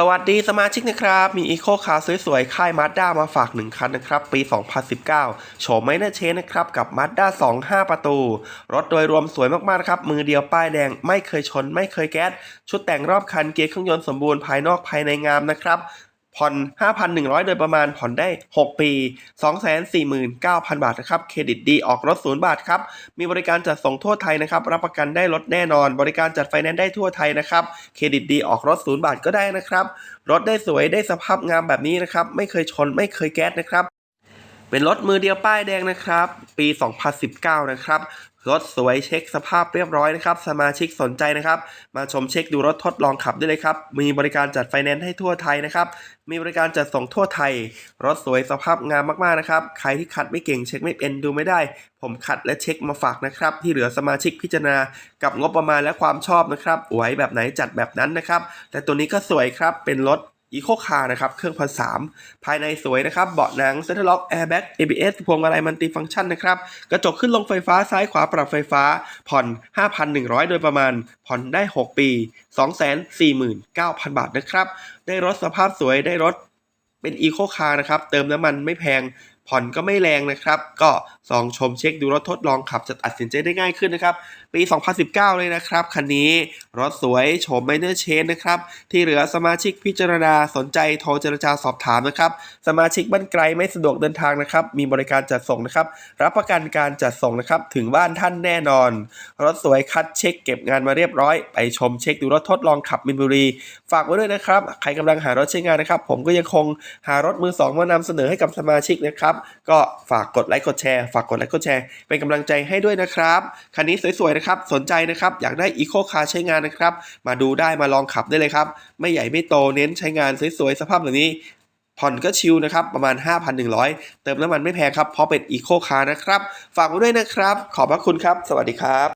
สวัสดีสมาชิกนะครับ มีอีโคคาร์สวยๆ ค่ายมาด้ามาฝาก 1 คันนะครับ ปี 2019 โฉมไม่น่าเชนนะครับ กับมาด้า2 5 ประตู รถโดยรวมสวยมากๆนะครับ มือเดียวป้ายแดง ไม่เคยชน ไม่เคยแก๊ส ชุดแต่งรอบคันเกียร์เครื่องยนต์สมบูรณ์ภายนอกภายในงามนะครับ ผ่อน 5,100 โดยประมาณผ่อนได้ 6 ปี 249,000 บาทนะครับ เครดิตดีออกรถศูนย์บาทครับ มีบริการจัดส่งทั่วไทยนะครับ รับประกันได้รถแน่นอน บริการจัดไฟแนนซ์ได้ทั่วไทยนะครับ เครดิตดีออกรถศูนย์บาทก็ได้นะครับ รถได้สวยได้สภาพงามแบบนี้นะครับ ไม่เคยชนไม่เคยแก๊สนะครับเป็นรถมือเดียวป้ายแดงนะครับ ปี 2019 นะครับ รถสวยเช็คสภาพเรียบร้อยนะครับ สมาชิกสนใจนะครับ มาชมเช็คดูรถทดลองขับได้เลยครับ มีบริการจัดไฟแนนซ์ให้ทั่วไทยนะครับ มีบริการจัดส่งทั่วไทย รถสวยสภาพงามมากๆนะครับ ใครที่ขัดไม่เก่งเช็คไม่เป็นดูไม่ได้ ผมขัดและเช็คมาฝากนะครับ ที่เหลือสมาชิกพิจารณากับงบประมาณและความชอบนะครับไหวแบบไหนจัดแบบนั้นนะครับ แต่ตัวนี้ก็สวยครับเป็นรถ อีโคคาร์นะครับ เครื่องพันสามภายในสวยนะครับ เบาะหนังเซ็นทรัลล็อกแอร์แบ็กเอเบเอสพวงมาลัยมันติฟังก์ชันนะครับ กระจกขึ้นลงไฟฟ้าซ้ายขวาปรับไฟฟ้า ผ่อน 5,100 โดยประมาณ ผ่อนได้ 6 ปี 249,000 บาทนะครับ ได้รถสภาพสวยได้รถเป็นอีโคคาร์นะครับ เติมน้ำมันไม่แพง ผ่อนก็ไม่แรงนะครับ ก็ลองชมเช็คดูรถทดลองขับจะตัดสินใจได้ง่ายขึ้นนะครับ ปี 2019 เลยนะครับ คันนี้รถสวยโฉมไมเนอร์เชนนะครับ ที่เหลือสมาชิกพิจารณาสนใจโทรเจรจาสอบถามนะครับ สมาชิกบ้านไกลไม่สะดวกเดินทางนะครับ มีบริการจัดส่งนะครับ รับประกันการจัดส่งนะครับ ถึงบ้านท่านแน่นอน รถสวยคัดเช็คเก็บงานมาเรียบร้อย ไปชมเช็คดูรถทดลองขับมินบุรี ฝากไว้ด้วยนะครับ ใครกำลังหารถใช้งานนะครับ ผมก็ยังคงหารถมือสองมานำเสนอให้กับสมาชิกนะครับก็ฝากกดไลค์กดแชร์ ฝากกดไลค์กดแชร์ เป็นกำลังใจให้ด้วยนะครับคันนี้สวยๆนะครับ สนใจนะครับ อยากได้อีโคคาร์ใช้งานนะครับ มาดูได้มาลองขับได้เลยครับ ไม่ใหญ่ไม่โตเน้นใช้งานสวยๆสภาพแบบนี้ ผ่อนก็ชิลนะครับ ประมาณ 5,100 เติมน้ำมันไม่แพงครับ เพราะเป็นอีโคคาร์นะครับ ฝากไว้ด้วยนะครับ ขอบพระคุณครับ สวัสดีครับ